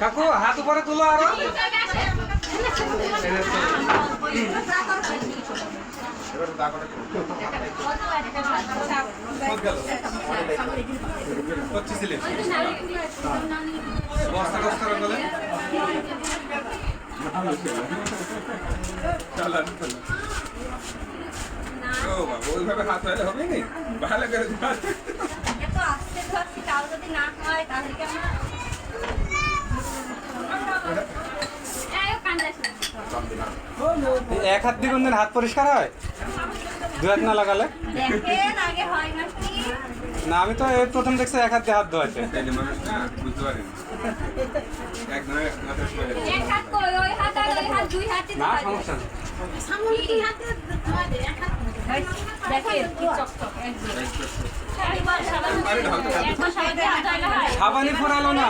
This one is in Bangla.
কাকু, হাত উপরে তুলো আরও। বস্তা কস্তা বলে ও বাবা, ওইভাবে হাত হলে হবে নি ভালো করে এক হাত দিয়ে কোনদিন হাত পরিষ্কার হয়? দু হাত না লাগালে? না, আমি তো এই প্রথম দেখছি এক হাত দিয়ে হাত ধোয়াছে না, সমস্যা সাবান হয় ফোরালো না